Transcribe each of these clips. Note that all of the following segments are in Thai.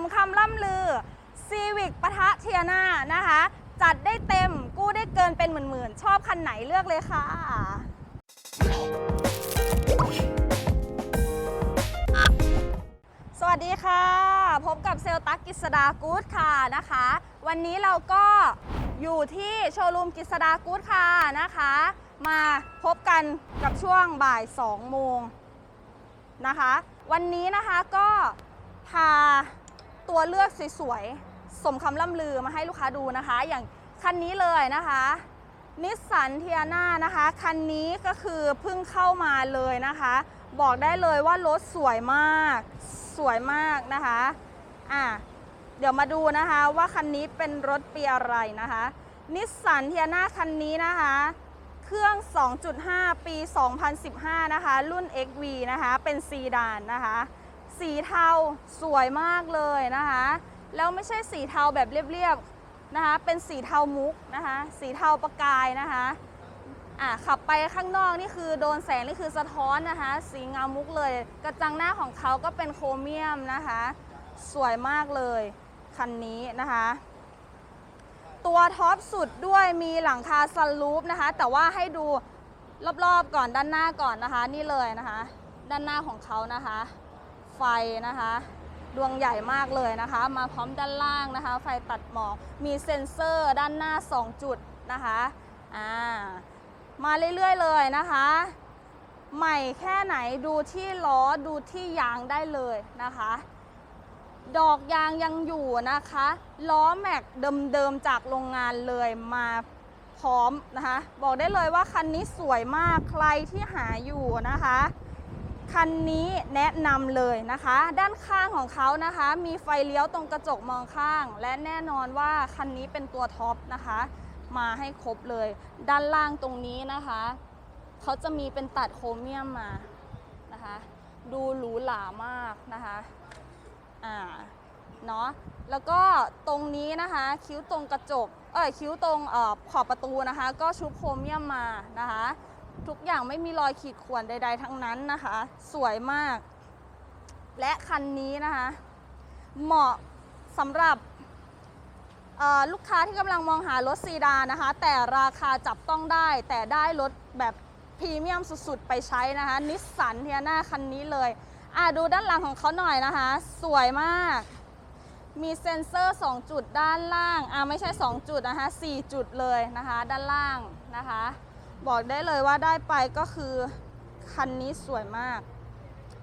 มคำล่ำลือซีวิกปะทะเทียนานะคะ จัดได้เต็มกู้ได้เกินเป็นหมื่นๆ ชอบคันไหนเลือกเลยค่ะสวัสดีค่ะ พบกับเซลตักกิษดากู๊ดค่ะนะคะ วันนี้เราก็อยู่ที่โชว์รูมกิษดากู๊ดค่ะนะคะ มาพบกันกับช่วงบ่าย 2 โมงนะคะ วันนี้นะคะก็พา ตัวเลือกสวยๆ สมคำล่ำลือมาให้ลูกค้าดูนะคะ อย่างคันนี้เลยนะคะนิสสันเทียนานะคะ คันนี้ก็คือเพิ่งเข้ามาเลยนะคะ บอกได้เลยว่ารถสวยมาก สวยมากนะคะอะเดี๋ยวมาดูนะคะว่าคันนี้เป็นรถปีอะไรนะคะนิสสันเทียนาคันนี้นะคะ เครื่อง 2.5 ปี 2015 นะคะ รุ่น XV นะคะ เป็นซีดานนะคะ สีเทาสวยมากเลยนะคะ แล้วไม่ใช่สีเทาแบบเรียบๆนะคะ เป็นสีเทามุกนะคะ สีเทาประกายนะคะอะขับไปข้างนอกนี่คือโดนแสงนี่คือสะท้อนนะคะ สีเงามุกเลย กระจังหน้าของเขาก็เป็นโครเมียมนะคะ สวยมากเลยคันนี้นะคะ ตัวท็อปสุดด้วยมีหลังคาซันรูฟนะคะ แต่ว่าให้ดูรอบๆก่อนด้านหน้าก่อนนะคะ นี่เลยนะคะ ด้านหน้าของเขานะคะ ไฟนะคะ ดวงใหญ่มากเลยนะคะ มาพร้อมด้านล่างนะคะ ไฟตัดหมอกมีเซ็นเซอร์ด้านหน้า 2 จุดนะคะอ่ามาเรื่อยๆเลยนะคะ ใหม่แค่ไหนดูที่ล้อดูที่ยางได้เลยนะคะดอกยางยังอยู่นะคะ ล้อแม็กเดิมๆจากโรงงานเลยมาพร้อมนะคะ บอกได้เลยว่าคันนี้สวยมากใครที่หาอยู่นะคะ คันนี้แนะนำเลยนะคะ ด้านข้างของเขานะคะ มีไฟเลี้ยวตรงกระจกมองข้าง และแน่นอนว่าคันนี้เป็นตัวท็อปนะคะ มาให้ครบเลย ด้านล่างตรงนี้นะคะเขาจะมีเป็นตัดโครเมียมมานะคะ ดูหรูหรามากนะคะอ่าเนาะแล้วก็ตรงนี้นะคะคิ้วตรงกระจกเอ้ยคิ้วตรงออขอบประตูนะคะ ก็ชุบโครเมียมมานะคะ ทุกอย่างไม่มีรอยขีดข่วนใด ๆ ทั้งนั้นนะคะ สวยมาก และคันนี้นะคะ เหมาะสำหรับลูกค้าที่กำลังมองหารถซีดานนะคะ แต่ราคาจับต้องได้ แต่ได้รถแบบพรีเมียมสุด ๆ ไปใช้นะคะนิสสันเทียนาคันนี้เลยอะดูด้านหลังของเขาหน่อยนะคะ สวยมาก มีเซ็นเซอร์ 2 จุดด้านล่างอะไม่ใช่ 2 จุดนะคะ4จุดเลยนะคะ ด้านล่างนะคะ บอกได้เลยว่าได้ไปก็คือคันนี้สวยมาก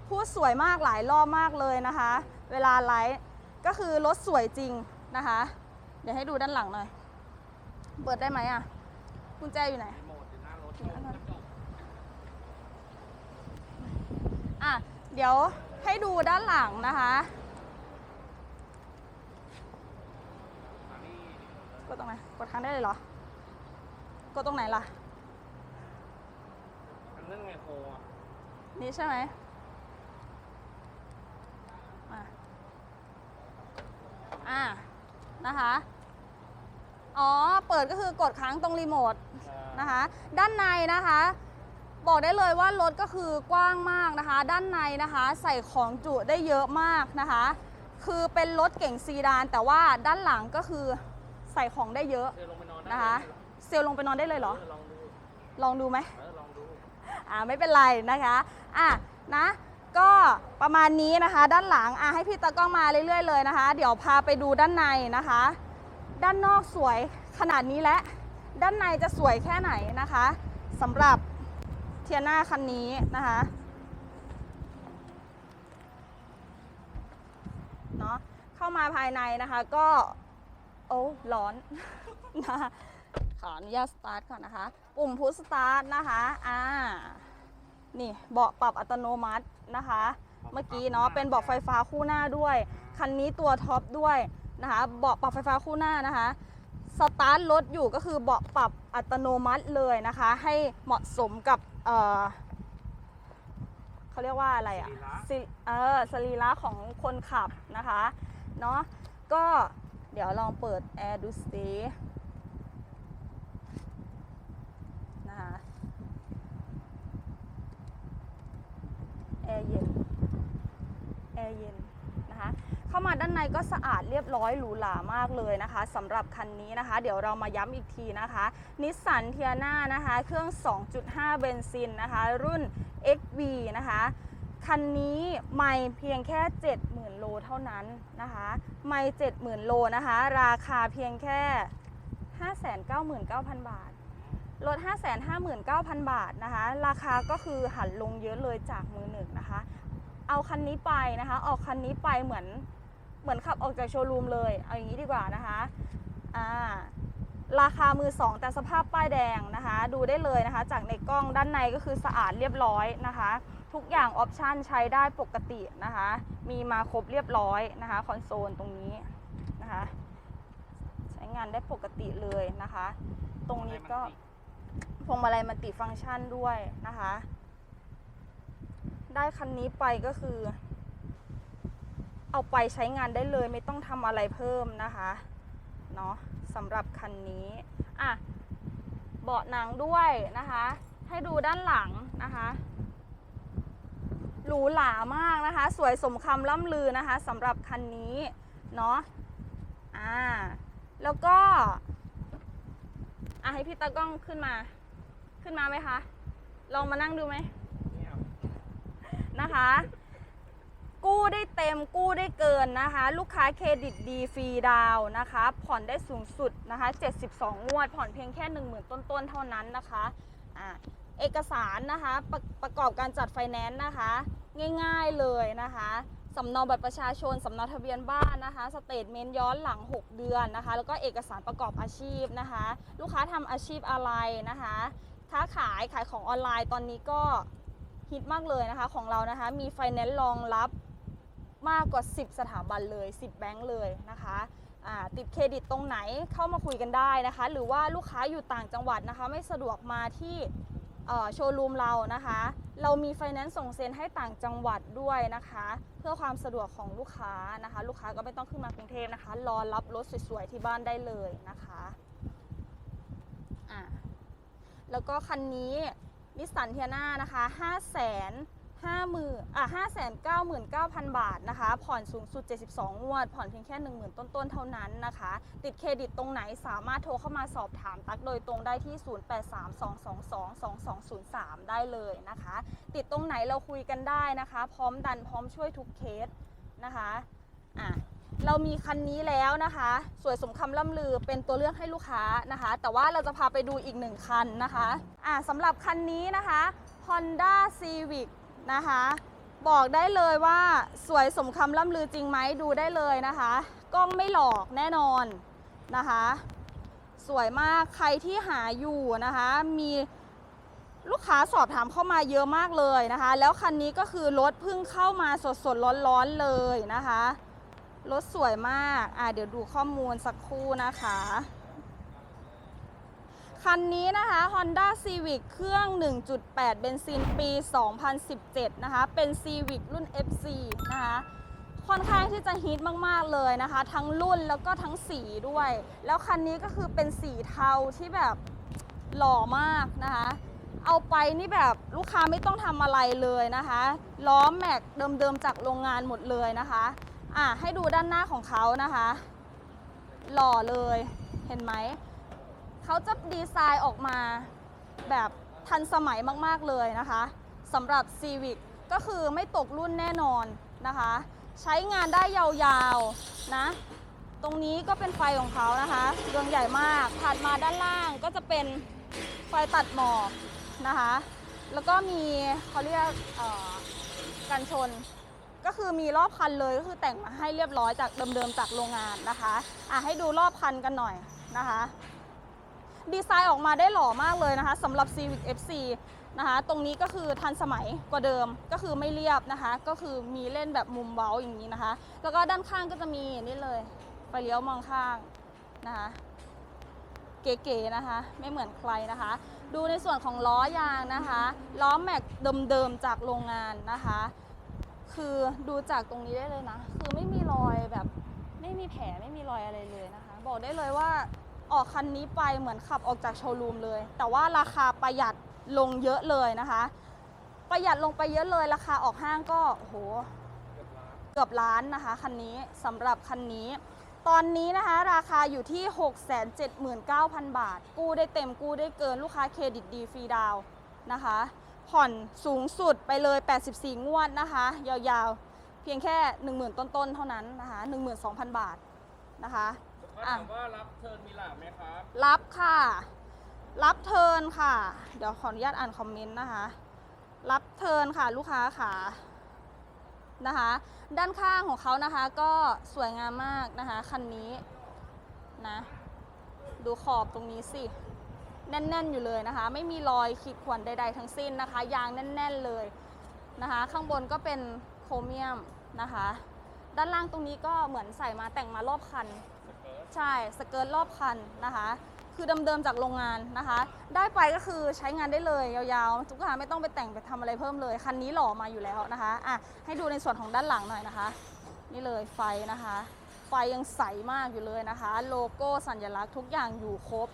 พูดสวยมากหลายรอบมากเลยนะคะ เวลาไลฟ์ก็คือรถสวยจริงนะคะ เดี๋ยวให้ดูด้านหลังหน่อย เปิดได้ไหมอะกุญแจอยู่ไหนอะเดี๋ยวให้ดูด้านหลังนะคะกดตรงไหนกดค้างได้เลยเหรอกดตรงไหนล่ะ นนั้นไงโคอะนี่ใช่ไหมอะอะนะคะ อ๋อ เปิดก็คือกดค้างตรงรีโมทนะคะ ด้านในนะคะ บอกได้เลยว่ารถก็คือกว้างมากนะคะ ด้านในนะคะ ใส่ของจุได้เยอะมากนะคะ คือเป็นรถเก่งซีดาน แต่ว่าด้านหลังก็คือใส่ของได้เยอะเดินลงไปนอนได้นะคะ เซลลลงไปนอนได้เลยเหรอเออลองดูลองดูไหมเอ่าไม่เป็นไรนะคะอะนะก็ประมาณนี้นะคะ ด้านหลังอะให้พี่ตากล้องมาเรื่อยๆเลยนะคะ เดี๋ยวพาไปดูด้านในนะคะ ด้านนอกสวยขนาดนี้และ ด้านในจะสวยแค่ไหนนะคะสำหรับเทียนาคันนี้นะคะเนาะเข้ามาภายในนะคะก็ โอ้ร้อนนะคะ ขออนุญาตสตาร์ทก่อนนะคะ ปุ่มพุชสตาร์ทนะคะ อ่า นี่เบาะปรับอัตโนมัตินะคะ เมื่อกี้เนาะเป็นเบาะไฟฟ้าคู่หน้าด้วย คันนี้ตัวท็อปด้วยนะคะ เบาะปรับไฟฟ้าคู่หน้านะคะ สตาร์ทรถอยู่ก็คือเบาะปรับอัตโนมัติเลยนะคะ ให้เหมาะสมกับ เอ่อเขาเรียกว่าอะไรอะสรีระสิเออสรีระของคนขับนะคะ เนาะ ก็เดี๋ยวลองเปิดแอร์ดูสินะคะแอ ร์เย็นแอร์เย็นนะคะเข้ามาด้านในก็สะอาดเรียบร้อยหรูหรามากเลยนะคะสำหรับคันนี้นะคะ เดี๋ยวเรามาย้ำอีกทีนะคะนิสสันเทียนานะคะเครื่อง 2.5 เบนซินนะคะ รุ่น XV นะคะคันนี้ไม่เพียงแค่ 70,000 โลเท่านั้นนะคะไม่70,000 โลนะคะ ราคาเพียงแค่ 599,000 บาท ลด 559,000 บาทนะคะ ราคาก็คือหันลงเยอะเลยจากมือหนึ่งนะคะ เอาคันนี้ไปนะคะ ออกคันนี้ไปเหมือนเหมือนขับออกจากโชว์รูมเลย เอาอย่างนี้ดีกว่านะคะอ่าราคามือสองแต่สภาพป้ายแดงนะคะ ดูได้เลยนะคะ จากในกล้องด้านในก็คือสะอาดเรียบร้อยนะคะ ทุกอย่างออปชันใช้ได้ปกตินะคะ มีมาครบเรียบร้อยนะคะคอนโซลตรงนี้นะคะ ใช้งานได้ปกติเลยนะคะ ตรงนี้ก็พวงมาลัยมันติฟังก์ชันด้วยนะคะ ได้คันนี้ไปก็คือ เอาไปใช้งานได้เลยไม่ต้องทำอะไรเพิ่มนะคะเนาะสำหรับคันนี้อะเบาะหนังด้วยนะคะ ให้ดูด้านหลังนะคะหรูหรามากนะคะ สวยสมคำล่ำลือนะคะสำหรับคันนี้เนาะอ่าแล้วก็อะให้พี่ตากล้องขึ้นมา ขึ้นมาไหมคะ ลองมานั่งดูไหม นะคะ กู้ได้เต็มกู้ได้เกินนะคะ ลูกค้าเครดิตดีฟรีดาวนะคะ ผ่อนได้สูงสุดนะคะ 72 งวด ผ่อนเพียงแค่ 10,000 ต้นๆ เท่านั้นนะคะอะเอกสารนะคะประประกอบการจัดไฟแนนซ์นะคะ ง่ายๆเลยนะคะสำเนาบัตรประชาชนสำเนาทะเบียนบ้านนะคะสเตทเมนต์ย้อนหลัง 6 เดือนนะคะ แล้วก็เอกสารประกอบอาชีพนะคะ ลูกค้าทำอาชีพอะไรนะคะ ค้าขายขายของออนไลน์ตอนนี้ก็ ฮิตมากเลยนะคะของเรานะคะมีไฟแนนซ์รองรับมากกว่า 10 สถาบันเลย 10 แบงก์เลยนะคะติดเครดิตตรงไหนเข้ามาคุยกันได้นะคะ หรือว่าลูกค้าอยู่ต่างจังหวัดนะคะ ไม่สะดวกมาที่โชว์รูมเรานะคะ เรามีไฟแนนซ์ส่งเซ็นให้ต่างจังหวัดด้วยนะคะ เพื่อความสะดวกของลูกค้านะคะ ลูกค้าก็ไม่ต้องขึ้นมากรุงเทพนะคะ รอรับรถสวยๆที่บ้านได้เลยนะคะแล้วก็คันนี้ นิสสันเทียนานะคะ5 5 0 0 0 0อะ599,000 บาทนะคะ ผ่อนสูงสุด 72 งวด ผ่อนเพียงแค่ 10,000 ต้นๆ เท่านั้นนะคะ ติดเครดิตตรงไหนสามารถโทรเข้ามาสอบถามตักโดยตรงได้ที่ 0832222203 ได้เลยนะคะ ติดตรงไหนเราคุยกันได้นะคะ พร้อมดันพร้อมช่วยทุกเคสนะคะอะ เรามีคันนี้แล้วนะคะ สวยสมคำล่ำลือเป็นตัวเลือกให้ลูกค้านะคะ แต่ว่าเราจะพาไปดูอีกหนึ่งคันนะคะอ่าสำหรับคันนี้นะคะ Honda Civic นะคะ บอกได้เลยว่าสวยสมคำล่ำลือจริงไหมดูได้เลยนะคะ กล้องไม่หลอกแน่นอนนะคะ สวยมากใครที่หาอยู่นะคะ มีลูกค้าสอบถามเข้ามาเยอะมากเลยนะคะ แล้วคันนี้ก็คือรถเพิ่งเข้ามาสดๆร้อนๆเลยนะคะ รถสวยมาก อ่าเดี๋ยวดูข้อมูลสักครู่นะคะ คันนี้นะคะ Honda Civic เครื่อง 1.8 เบนซินปี 2017 นะคะ เป็น Civic รุ่น FC นะคะ ค่อนข้างที่จะฮิตมาก ๆ เลยนะคะ ทั้งรุ่นแล้วก็ทั้งสีด้วย แล้วคันนี้ก็คือเป็นสีเทาที่แบบหล่อมากนะคะ เอาไปนี่แบบลูกค้าไม่ต้องทำอะไรเลยนะคะ ล้อแม็กเดิมๆจากโรงงานหมดเลยนะคะ อะให้ดูด้านหน้าของเขานะคะ หล่อเลยเห็นไหม เขาจะดีไซน์ออกมาแบบทันสมัยมากๆเลยนะคะสำหรับ Civic ก็คือไม่ตกรุ่นแน่นอนนะคะ ใช้งานได้ยาวๆนะ ตรงนี้ก็เป็นไฟของเขานะคะดวงใหญ่มากถัดมาด้านล่างก็จะเป็นไฟตัดหมอกนะคะ แล้วก็มีเขาเรียกออกันชน ก็คือมีรอบคันเลยก็คือแต่งมาให้เรียบร้อยจากเดิมๆจากโรงงานนะคะอะให้ดูรอบคันกันหน่อยนะคะ ดีไซน์ออกมาได้หล่อมากเลยนะคะสำหรับ Civic FC นะคะตรงนี้ก็คือทันสมัยกว่าเดิมก็คือไม่เรียบนะคะ ก็คือมีเล่นแบบมุมเว้าอย่างนี้นะคะ แล้วก็ด้านข้างก็จะมีนี่เลยไฟเลี้ยวมองข้างนะคะเก๋ๆนะคะ ไม่เหมือนใครนะคะ ดูในส่วนของล้อยางนะคะ ล้อแม็กเดิมๆจากโรงงานนะคะ คือดูจากตรงนี้ได้เลยนะ คือไม่มีรอยแบบ ไม่มีแผลไม่มีรอยอะไรเลยนะคะ บอกได้เลยว่าออกคันนี้ไปเหมือนขับออกจากโชว์รูมเลย แต่ว่าราคาประหยัดลงเยอะเลยนะคะ ประหยัดลงไปเยอะเลยราคาออกห้างก็โอ้โหเกือบล้านนะคะคันนี้สำหรับคันนี้ ตอนนี้นะคะราคาอยู่ที่ 679,000 บาท กู้ได้เต็มกู้ได้เกินลูกค้าเครดิตดีฟรีดาวน์นะคะ ผ่อนสูงสุดไปเลย 84 งวดนะคะ ยาวๆ เพียงแค่ 10,000 ต้นๆ เท่านั้นนะคะ 12,000 บาทนะคะถ้าถามว่ารับเทิร์นมีหลาบไหมครับ รับค่ะ รับเทิร์นค่ะ เดี๋ยวขออนุญาตอ่านคอมเมนต์นะคะ รับเทิร์นค่ะลูกค้าค่ะนะคะ ด้านข้างของเขานะคะ ก็สวยงามมากนะคะ คันนี้นะ ดูขอบตรงนี้สิ แน่น ๆ อยู่เลยนะคะ ไม่มีรอยขีดข่วนใด ๆ ทั้งสิ้นนะคะ ยางแน่น ๆ เลยนะคะ ข้างบนก็เป็นโครเมียมนะคะ ด้านล่างตรงนี้ก็เหมือนใส่มาแต่งมารอบคัน ใช่สเกิร์ตรอบคันนะคะ คือเดิมๆจากโรงงานนะคะ ได้ไปก็คือใช้งานได้เลยยาวๆทุกค้าไม่ต้องไปแต่งไปทำอะไรเพิ่มเลยคันนี้หล่อมาอยู่แล้วนะคะอะให้ดูในส่วนของด้านหลังหน่อยนะคะ นี่เลยไฟนะคะไฟยังใสมากอยู่เลยนะคะ โลโก้สัญลักษณ์ทุกอย่างอยู่ครบ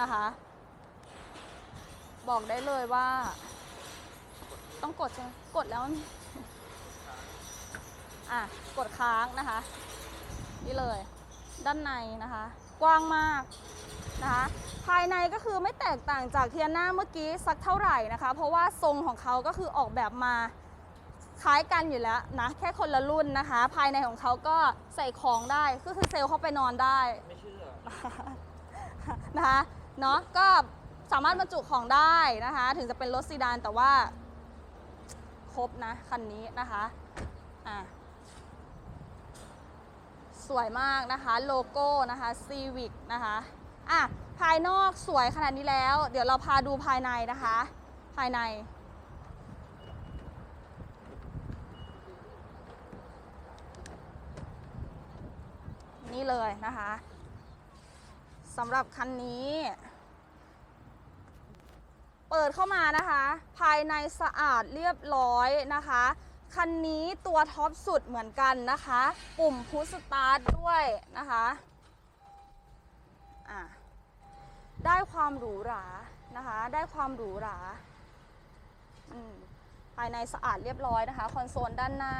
นะคะ บอกได้เลยว่า ต้องกดใช่ไหมกดแล้วนี่อะกดค้างนะคะ นี่เลย ด้านในนะคะ กว้างมากนะคะภายในก็คือไม่แตกต่างจากเทียน่าเมื่อกี้สักเท่าไหร่นะคะ เพราะว่าทรงของเขาก็คือออกแบบมาคล้ายกันอยู่แล้วนะ แค่คนละรุ่นนะคะ ภายในของเขาก็ใส่ของได้ก็คือเซลล์เข้าไปนอนได้ ไม่เชื่อนะคะเนาะก็ สามารถบรรจุของได้นะคะ ถึงจะเป็นรถซีดานแต่ว่า ครบนะ คันนี้นะคะอะสวยมากนะคะโลโก้นะคะ Civic นะคะอะภายนอกสวยขนาดนี้แล้ว เดี๋ยวเราพาดูภายในนะคะ ภายใน นี่เลยนะคะสำหรับคันนี้ เปิดเข้ามานะคะ ภายในสะอาดเรียบร้อยนะคะ คันนี้ตัวท็อปสุดเหมือนกันนะคะ ปุ่มพุชสตาร์ทด้วยนะคะอะได้ความหรูหรานะคะ ได้ความหรูหราภายในสะอาดเรียบร้อยนะคะ คอนโซลด้านหน้า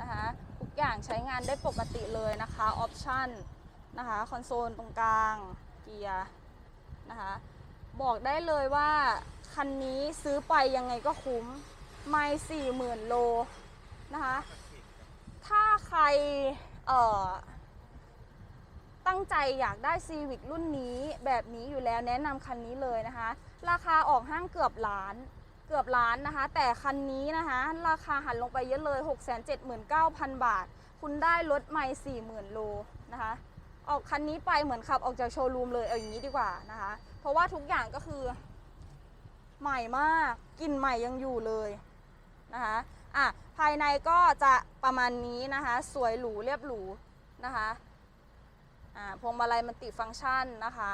นะคะทุกอย่างใช้งานได้ปกติเลยนะคะออปชั่นนะคะคอนโซลตรงกลางเกียร์นะคะบอกได้เลยว่า คันนี้ซื้อไปยังไงก็คุ้ม ไม่สี่หมื่นโลนะคะ ถ้าใครเอ่อตั้งใจอยากได้ซีวิ c รุ่นนี้แบบนี้อยู่แล้วแนะนำคันนี้เลยนะคะ ราคาออกห้างเกือบล้านเกือบล้านนะคะ แต่คันนี้นะคะ ราคาหันลงไปเยอะเลย 679,000 บาท คุณได้รถไม่ 40,000 โลนะคะ ออกคันนี้ไปเหมือนขับออกจากโชว์รูมเลยเอาอย่างนี้ดีกว่านะคะ เพราะว่าทุกอย่างก็คือ ใหม่มากกลิ่นใหม่ยังอยู่เลยนะคะอะภายในก็จะประมาณนี้นะคะ สวยหรูเรียบหรูนะคะอ่าพวงมาลัยมันติฟังก์ชันนะคะ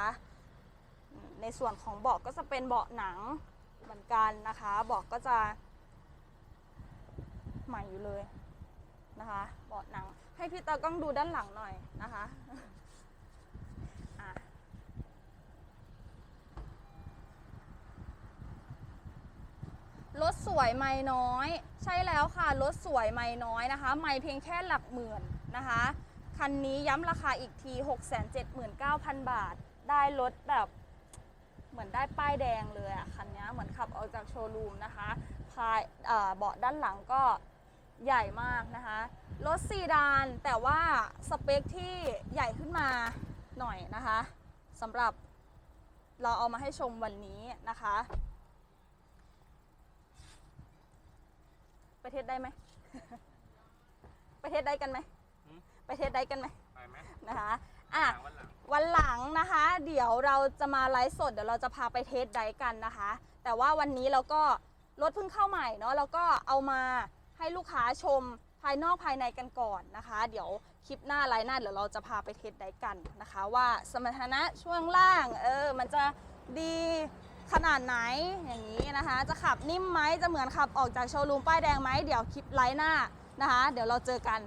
ในส่วนของเบาะก็จะเป็นเบาะหนังเหมือนกันนะคะเบาะก็จะใหม่อยู่เลยนะคะเบาะหนังให้พี่เตากล้องดูด้านหลังหน่อยนะคะ สวยไม่น้อย ใช่แล้วค่ะรถสวยไม่น้อยนะคะ ไม่เพียงแค่หลักหมื่นนะคะ คันนี้ย้ำราคาอีกที 679,000 บาท ได้รถแบบเหมือนได้ป้ายแดงเลยอะคันนี้เหมือนขับออกจากโชว์รูมนะคะภายเบาะด้านหลังก็ใหญ่มากนะคะ รถซีดานแต่ว่าสเปคที่ใหญ่ขึ้นมาหน่อยนะคะสำหรับเราเอามาให้ชมวันนี้นะคะ ไปเทศได้ไหมไปเทศได้กันไหม หืมไปเทศได้กันไหมไปไหมนะคะ อะ หลังวันหลัง วันหลังนะคะ เดี๋ยวเราจะมาไลฟ์สดเดี๋ยวเราจะพาไปเทสไดฟ์กันนะคะ แต่ว่าวันนี้เราก็รถเพิ่งเข้าใหม่เนาะเราก็เอามาให้ลูกค้าชมภายนอกภายในกันก่อนนะคะ เดี๋ยวคลิปหน้าไลฟ์หน้าเดี๋ยวเราจะพาไปเทสไดฟ์กันนะคะ ว่าสมรรถนะช่วงล่างเออมันจะดี ขนาดไหนอย่างนี้นะคะ จะขับนิ่มไหมจะเหมือนขับออกจากโชว์รูมป้ายแดงไหมเดี๋ยวคลิปไลฟ์หน้านะคะ เดี๋ยวเราเจอกัน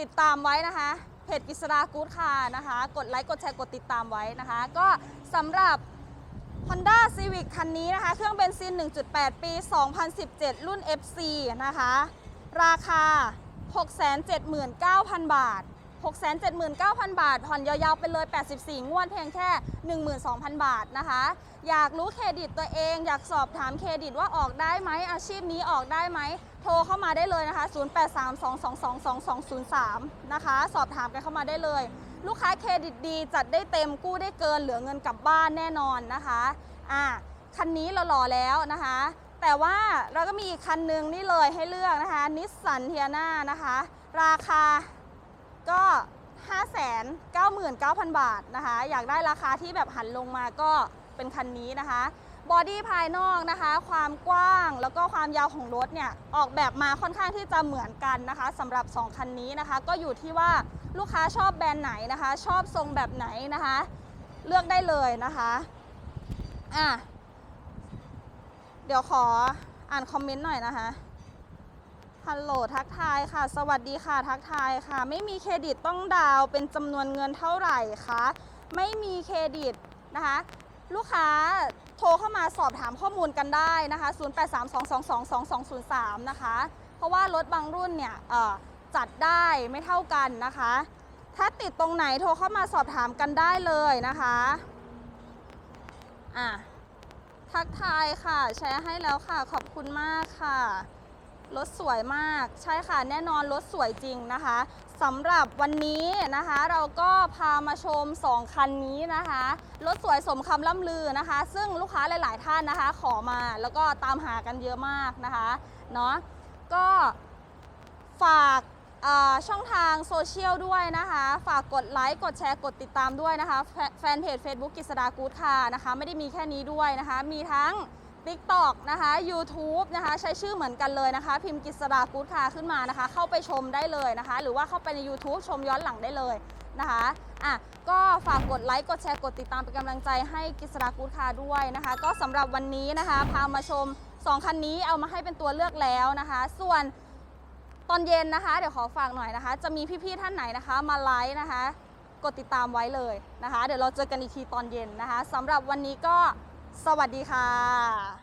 ติดตามไว้นะคะเพจกิษดากู๊ดคานะคะ กดไลค์กดแชร์กดติดตามไว้นะคะ ก็สำหรับ Honda Civic คันนี้นะคะ เครื่องเบนซิน 1.8 ปี 2017 รุ่น FC นะคะ ราคา 679,000 บาท 679,000 บาท ผ่อนยาวๆไปเลย 84 งวดเพียงแค่ 12,000 บาทนะคะ อยากรู้เครดิตตัวเอง อยากสอบถามเครดิตว่าออกได้ไหม อาชีพนี้ออกได้ไหม โทรเข้ามาได้เลยนะคะ 0832222203 นะคะ สอบถามกันเข้ามาได้เลย ลูกค้าเครดิตดี จัดได้เต็ม กู้ได้เกิน เหลือเงินกลับบ้านแน่นอนนะคะ อะคันนี้เรารอแล้วนะคะ แต่ว่าเราก็มีอีกคันหนึ่งนี่เลยให้เลือกนะคะ นิสสันเทียนานะคะ ราคา ก็ 599,000 บาทนะคะ อยากได้ราคาที่แบบหันลงมาก็เป็นคันนี้นะคะ บอดี้ภายนอกนะคะ ความกว้างแล้วก็ความยาวของรถเนี่ย ออกแบบมาค่อนข้างที่จะเหมือนกันนะคะสำหรับ 2 คันนี้นะคะ ก็อยู่ที่ว่าลูกค้าชอบแบรนด์ไหนนะคะ ชอบทรงแบบไหนนะคะ เลือกได้เลยนะคะอะเดี๋ยวขออ่านคอมเมนต์หน่อยนะคะ ฮัลโหลทักทายค่ะ สวัสดีค่ะทักทายค่ะ ไม่มีเครดิตต้องดาวเป็นจำนวนเงินเท่าไหร่คะไม่มีเครดิตนะคะ ลูกค้าโทรเข้ามาสอบถามข้อมูลกันได้นะคะ 0832222203 นะคะ เพราะว่ารถบางรุ่นเนี่ยจัดได้ไม่เท่ากันนะคะ ถ้าติดตรงไหนโทรเข้ามาสอบถามกันได้เลยนะคะอะทักทายค่ะ แชร์ให้แล้วค่ะ ขอบคุณมากค่ะ รถสวยมากใช่ค่ะแน่นอนรถสวยจริงนะคะสำหรับวันนี้นะคะ เราก็พามาชม 2 คันนี้นะคะรถสวยสมคำล่ำลือนะคะ ซึ่งลูกค้าหลาย ๆ ท่านนะคะ ขอมาแล้วก็ตามหากันเยอะมากนะคะเนาะก็ฝากช่องทางโซเชียลด้วยนะคะ ฝากกดไลค์ กดแชร์ กดติดตามด้วยนะคะ แฟแฟนเพจ Facebook กิษดากูดค่ะนะคะ ไม่ได้มีแค่นี้ด้วยนะคะ มีทั้ง TikTok นะคะ YouTube นะคะใช้ชื่อเหมือนกันเลยนะคะ พิมพ์กิษดากูดคาขึ้นมานะคะ เข้าไปชมได้เลยนะคะ หรือว่าเข้าไปใน YouTube ชมย้อนหลังได้เลยนะคะอะก็ฝากกดไลค์กดแชร์กดติดตามเป็นกำลังใจให้กิษดากูดคาด้วยนะคะ ก็สำหรับวันนี้นะคะ พามาชม 2 คันนี้เอามาให้เป็นตัวเลือกแล้วนะคะ ส่วนตอนเย็นนะคะ เดี๋ยวขอฝากหน่อยนะคะ จะมีพี่ๆท่านไหนนะคะ มาไลฟ์นะคะ กดติดตามไว้เลยนะคะ เดี๋ยวเราเจอกันอีกทีตอนเย็นนะคะสำหรับวันนี้ก็ สวัสดีค่ะ